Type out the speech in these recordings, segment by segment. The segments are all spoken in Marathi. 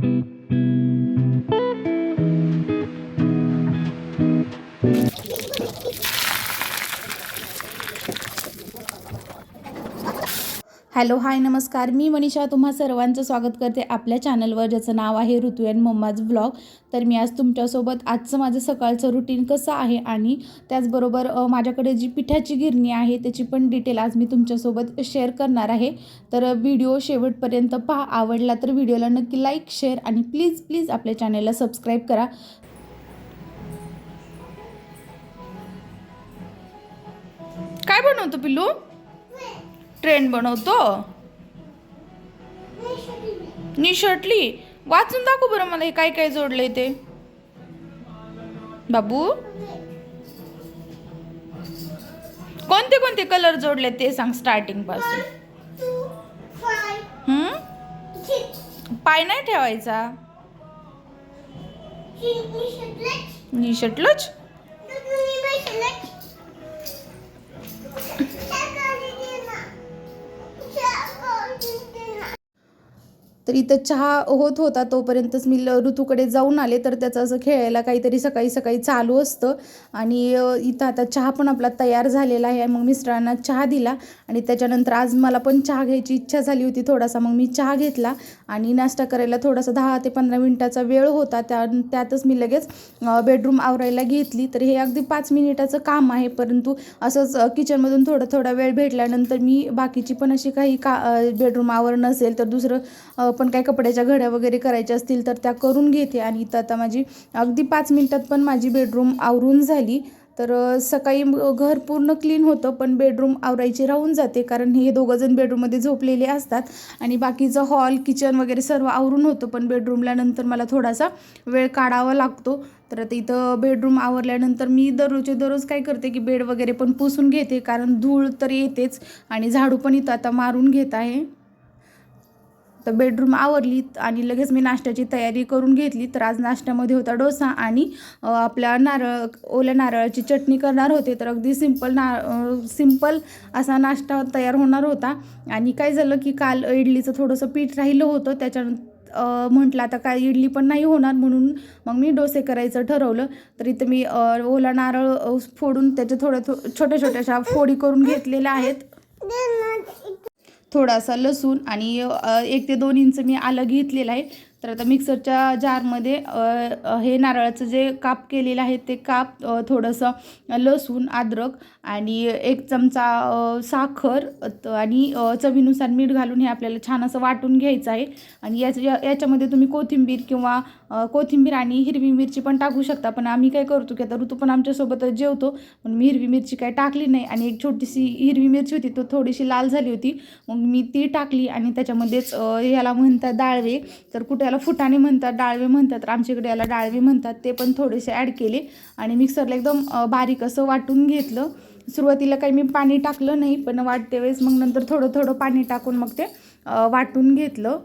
Thank you. हॅलो हाय नमस्कार. मी मनीषा तुम्हा सर्वांचं स्वागत करते आपल्या चॅनलवर ज्याचं नाव आहे ऋतू अँड मम्माज ब्लॉग तर मी आज तुमच्यासोबत आजचं माझं सकाळचं रुटीन कसं आहे आणि त्याचबरोबर माझ्याकडे जी पिठाची गिरणी आहे त्याची पण डिटेल आज मी तुमच्यासोबत शेअर करणार आहे. तर व्हिडिओ शेवटपर्यंत पहा. आवडला तर व्हिडिओला नक्की लाईक शेअर आणि प्लीज प्लीज आपल्या चॅनलला सबस्क्राईब करा. काय बनवतो पिल्लू? ट्रेंड बनवतो. निशटली वाचून दाखव बरं मला हे काय काय जोडलंय ते. बाबू. कोणते कोणते कलर जोडले ते सांग स्टार्टिंगपासून. हम्म? पाय नाही ठेवायचा. निशटलच तर इथं चहा होत होता तोपर्यंतच मी ल- ऋतूकडे जाऊन आले. तर त्याचं असं खेळायला काहीतरी सकाळी सकाळी चालू असतं. आणि इथं आता चहा पण आपला तयार झालेला आहे. मग मिस्टरांना चहा दिला आणि त्याच्यानंतर आज मला पण चहा घ्यायची इच्छा झाली होती थोडासा. मग मी चहा घेतला आणि नाश्ता करायला थोडासा दहा ते पंधरा मिनिटाचा वेळ होता. त्या त्यातच मी लगेच बेडरूम आवरायला घेतली. तर हे अगदी पाच मिनिटाचं काम आहे. परंतु असंच किचनमधून थोडा थोडा वेळ भेटल्यानंतर मी बाकीची पण अशी काही का बेडरूम आवरण नसेल तर दुसरं पण काही कपड्याच्या घड्या वगैरे करायच्या असतील तर त्या करून घेते. आणि इथं आता माझी अगदी पाच मिनटात पण माझी बेडरूम आवरून झाली. तर सकाळी घर पूर्ण क्लीन होतं पण बेडरूम आवरायची राहून जाते. कारण हे दोघंजण बेडरूममध्ये झोपलेले असतात. आणि बाकीचं हॉल किचन वगैरे सर्व आवरून होतं. पण बेडरूमला नंतर मला थोडासा वेळ काढावा लागतो. तर आता इथं बेडरूम आवरल्यानंतर मी दररोजचे दररोज काय करते की बेड वगैरे पण पुसून घेते. कारण धूळ तर येतेच. आणि झाडू पण इथं आता मारून घेत आहे. तर बेडरूम आवरली आणि लगेच मी नाश्त्याची तयारी करून घेतली. तर आज नाश्त्यामध्ये होता डोसा आणि आपल्या नारळ ओल्या नारळाची चटणी करणार होते. तर अगदी सिंपल ना सिंपल असा नाश्ता तयार होणार होता. आणि काय झालं की काल इडलीचं थोडंसं पीठ राहिलं होतं. त्याच्यानंतर म्हटलं आता काय इडली पण नाही होणार म्हणून मग मी डोसे करायचं ठरवलं. तर इथं मी ओला नारळ फोडून त्याच्या थोड्या थो छोट्या छोट्याशा फोडी करून घेतलेल्या आहेत. थोडासा लसूण आणि एक ते दोन इंच मी आलं घेतलेलं आहे. तर आता मिक्सरच्या जारमध्ये हे नारळाचं जे काप केलेलं आहे ते काप थोडंसं लसूण अद्रक आणि एक चमचा साखर आणि चवीनुसार मीठ घालून हे आपल्याला छान असं वाटून घ्यायचं आहे. आणि याच्या या- याच्यामध्ये तुम्ही कोथिंबीर किंवा कोथिंबीर आणि हिरवी मिरची पण टाकू शकता. पण आम्ही काय करतो की आता ऋतू पण आमच्यासोबतच जेवतो पण मी हिरवी मिरची काय टाकली नाही. आणि एक छोटीशी हिरवी मिरची होती तो थोडीशी लाल झाली होती. मग मी ती टाकली आणि त्याच्यामध्येच याला म्हणतात डाळवे. तर कुठे याला फुटाणे म्हणतात डाळवे म्हणतात तर आमच्याकडे याला डाळवे म्हणतात. ते पण थोडेसे ॲड केले आणि मिक्सरला एकदम बारीक असं वाटून घेतलं. सुरुवातीला काही मी पाणी टाकलं नाही पण वाटते वेळेस मग नंतर थोडं थोडं पाणी टाकून मग ते वाटून घेतलं.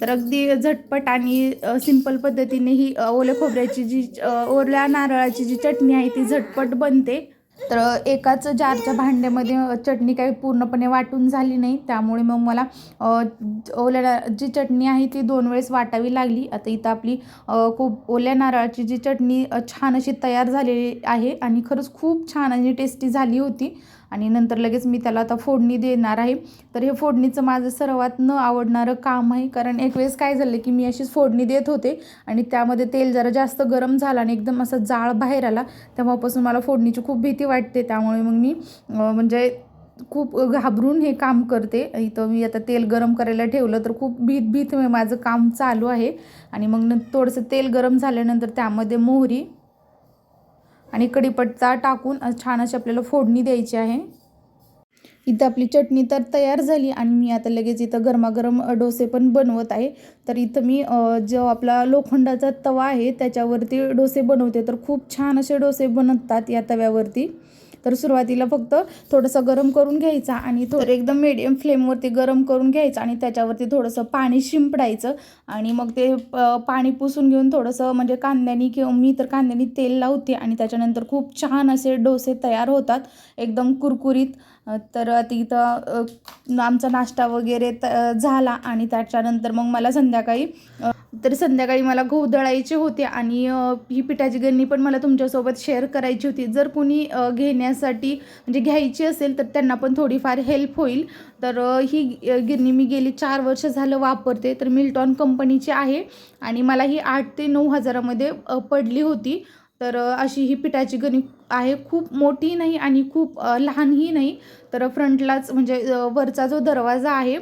तर अगदी झटपट आणि सिंपल पद्धतीने ही ओल्या खोबऱ्याची जी ओल्या नारळाची जी चटणी आहे ती झटपट बनते. तर एकाच जारच्या भांड्यामध्ये चटणी काही पूर्णपणे वाटून झाली नाही. त्यामुळे मग मला ओल्या नार जी चटणी आहे ती दोन वेळेस वाटावी लागली. आता इथं आपली खूप ओल्या नारळाची जी चटणी छान अशी तयार झालेली आहे आणि खरंच खूप छान आणि टेस्टी झाली होती. आणि नंतर लगेच मी त्याला आता फोडणी देणार आहे. तर हे फोडणीचं माझं सर्वात न आवडणारं काम आहे. कारण एक वेळेस काय झालं की मी अशीच फोडणी देत होते आणि त्यामध्ये तेल जरा जास्त गरम झालं आणि एकदम असा जाळ बाहेर आला. तेव्हापासून मला फोडणीची खूप भीती वाटते. त्यामुळे मग मी म्हणजे खूप घाबरून हे काम करते. इथं मी आता तेल गरम करायला ठेवलं तर खूप भीत भीत माझं काम चालू आहे. आणि मग न थोडंसं तेल गरम झाल्यानंतर त्यामध्ये मोहरी आणि कढीपत्ता टाकून छान अशी आपल्याला फोडणी द्यायची आहे. इथं आपली चटणी तर तयार झाली आणि मी आता लगेच इथं गरमागरम डोसे पण बनवत आहे. तर इथं मी जो आपला लोखंडाचा तवा आहे त्याच्यावरती डोसे बनवते. तर खूप छान असे डोसे बनतात या तव्यावरती. तर सुरुवातीला फक्त थोडंसं गरम करून घ्यायचा आणि थोडं एकदम मिडियम फ्लेमवरती गरम करून घ्यायचं आणि त्याच्यावरती थोडंसं पाणी शिंपडायचं. आणि मग ते प- पाणी पुसून घेऊन थोडंसं म्हणजे कांद्यानी किंवा मी तर कांद्यानी तेल लावते आणि त्याच्यानंतर खूप छान असे डोसे तयार होतात. एकदम कुरकुरीत. तर तिथं आमचा नाश्ता वगैरे त झाला आणि त्याच्यानंतर मग मला संध्याकाळी तर संध्याकाळी मला गहू दळायचे होते आणि ही पिठाची गिरणी पण मला तुमच्यासोबत शेअर करायची होती. जर कोणी घेण्यासाठी म्हणजे घ्यायची असेल तर त्यांना पण थोडीफार हेल्प होईल. तर ही गिरणी मी गेली चार वर्ष झालं वापरते. तर मिल्टॉन कंपनीची आहे आणि मला ही आठ ते नऊ हजारामध्ये पडली होती. तर अशी ही पिठाची गिरणी आहे खूप मोठी नाही आणि खूप लहानही नाही. तर फ्रंटलाच म्हणजे वरचा जो दरवाजा आहे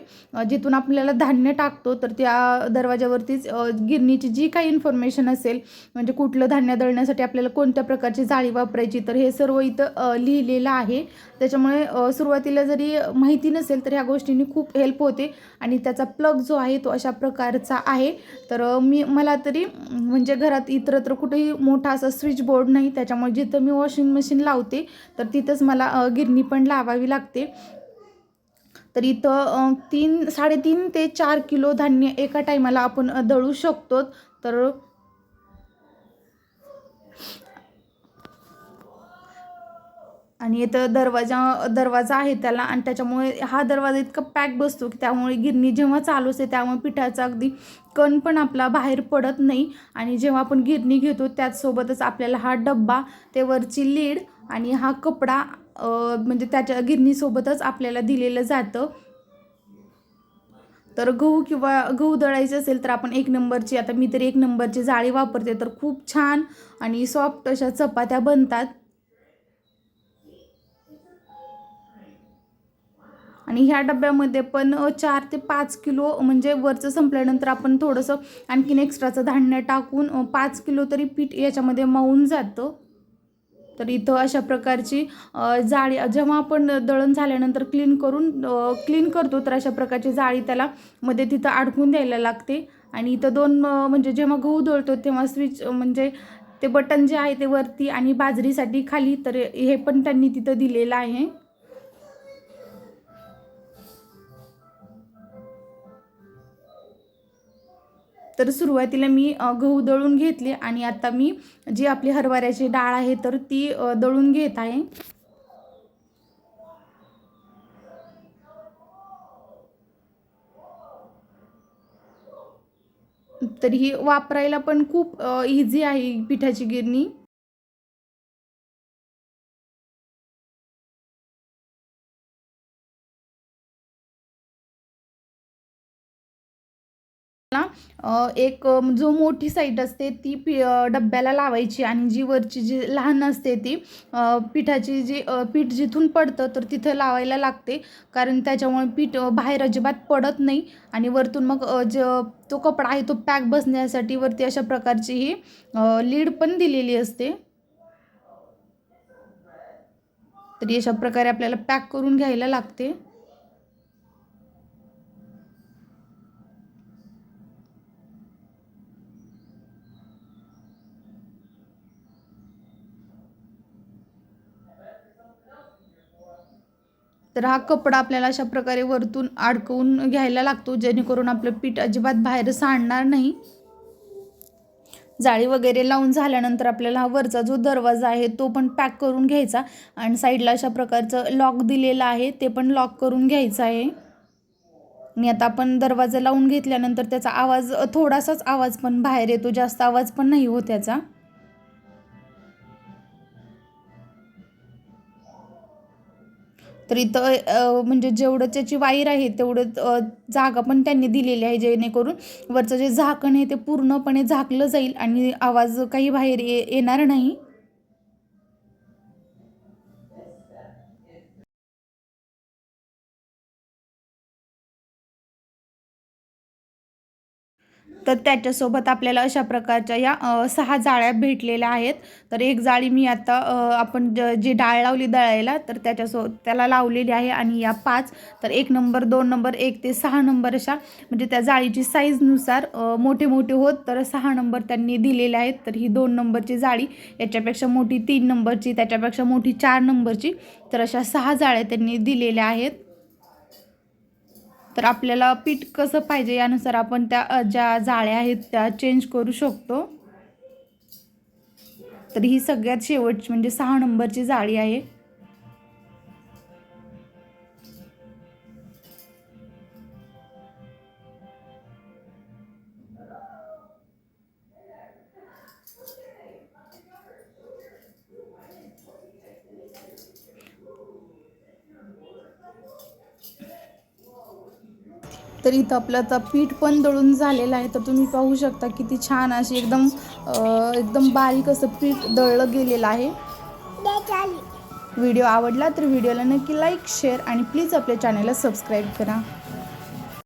जिथून आपल्याला धान्य टाकतो तर त्या दरवाजावरतीच गिरणीची जी काही इन्फॉर्मेशन असेल म्हणजे कुठलं धान्य दळण्यासाठी आपल्याला कोणत्या प्रकारची जाळी वापरायची तर हे सर्व इथं लिहिलेलं आहे. त्याच्यामुळे सुरुवातीला जरी माहिती नसेल तर ह्या गोष्टींनी खूप हेल्प होते आणि त्याचा प्लग जो आहे तो अशा प्रकारचा आहे. तर मी मला तरी म्हणजे घरात इतरत्र कुठेही मोठा असा स्विच बोर्ड नाही त्याच्यामुळे जिथं मी वॉशिंग वॉशिंग मशीन लावते तर तिथंच मला गिरणी पण लावावी लागते. तर इथं तीन साडेतीन ते चार किलो धान्य एका टायमाला आपण दळू शकतो तर आणि इथं दरवाजा दरवाजा आहे त्याला आणि त्याच्यामुळे हा दरवाजा इतका पॅक बसतो की त्यामुळे गिरणी जेव्हा चालू असते त्यामुळे पिठाचा अगदी कण पण आपला बाहेर पडत नाही. आणि जेव्हा आपण गिरणी घेतो त्याचसोबतच आपल्याला हा डब्बा ते वरची लीड आणि हा कपडा म्हणजे त्याच्या गिरणीसोबतच आपल्याला दिलेलं जातं. तर गहू किंवा गहू दळायचे असेल तर आपण एक नंबरची आता मी तरी एक नंबरची जाळी वापरते तर खूप छान आणि सॉफ्ट अशा चपात्या बनतात. आणि ह्या डब्यामध्ये पण चार ते पाच किलो म्हणजे वरचं संपल्यानंतर आपण थोडंसं आणखीन एक्स्ट्राचं धान्य टाकून पाच किलो तरी पीठ याच्यामध्ये मावून जातं. तर इथं अशा प्रकारची जाळी जेव्हा आपण दळण झाल्यानंतर क्लीन करून क्लीन करतो तर अशा प्रकारची जाळी त्याला मध्ये तिथं अडकून द्यायला लागते. आणि इथं दोन म्हणजे जेव्हा गहू दळतो तेव्हा स्विच म्हणजे ते बटन जे आहे ते वरती आणि बाजरीसाठी खाली तर हे पण त्यांनी तिथं दिलेलं आहे. तर सुरुवातीला मी गहू दळून घेतले आणि आता मी जी आपली हरभऱ्याची डाळ आहे तर ती दळून घेत आहे. तर ही वापरायला पण खूप इझी आहे पिठाची गिरणी. एक जो मोठी साईट असते ती पि डब्याला लावायची आणि जी वरची जी लहान असते ती पिठाची जी पीठ जिथून पडतं तर तिथं लावायला लागते. कारण त्याच्यामुळे पीठ बाहेर अजिबात पडत नाही आणि वरतून मग ज तो कपडा आहे तो पॅक बसण्यासाठी वरती अशा प्रकारची ही लीड पण दिलेली असते. तरी अशा प्रकारे आपल्याला पॅक करून घ्यायला लागते. तर हा कपडा आपल्याला अशा प्रकारे वरतून अडकवून घ्यायला लागतो जेणेकरून आपलं पीठ अजिबात बाहेर सांडणार नाही. जाळी वगैरे लावून झाल्यानंतर आपल्याला हा वरचा जो दरवाजा आहे तो पण पॅक करून घ्यायचा आणि साईडला अशा प्रकारचं लॉक दिलेलं आहे ते पण लॉक करून घ्यायचं आहे. आणि आता आपण दरवाजा लावून घेतल्यानंतर त्याचा आवाज थोडासाच आवाज पण बाहेर येतो जास्त आवाज पण नाही होत त्याचा. तर इथं म्हणजे जेवढं त्याची वायर आहे तेवढं जागा पण त्यांनी दिलेली आहे जेणेकरून वरचं जे झाकण आहे ते पूर्णपणे झाकलं जाईल आणि आवाज काही बाहेर ये येणार नाही. तर त्याच्यासोबत आपल्याला अशा प्रकारच्या या सहा जाळ्या भेटलेल्या आहेत. तर एक जाळी मी आता आपण ज जी डाळ लावली दळायला तर त्याच्यासो त्याला लावलेली आहे आणि या पाच तर एक नंबर दोन नंबर एक ते सहा नंबर अशा म्हणजे त्या जाळीची साईजनुसार मोठे मोठे होत तर सहा नंबर त्यांनी दिलेले आहेत. तर ही दोन नंबरची जाळी याच्यापेक्षा मोठी तीन नंबरची त्याच्यापेक्षा मोठी चार नंबरची तर अशा सहा जाळ्या त्यांनी दिलेल्या आहेत. तर आपल्याला पीठ कसं पाहिजे यानुसार आपण त्या ज्या जाळ्या आहेत त्या चेंज करू शकतो. तर ही सगळ्यात शेवटची म्हणजे सहा नंबरची जाळी आहे. तर इथं आपलं आता पीठ पण दळून झालेलं आहे. तर तुम्ही पाहू शकता किती छान अशी एकदम एकदम बारीक असं पीठ दळलं गेलेलं आहे. व्हिडिओ आवडला तर व्हिडिओला नक्की लाईक शेअर आणि प्लीज आपल्या चॅनलला सबस्क्राईब करा.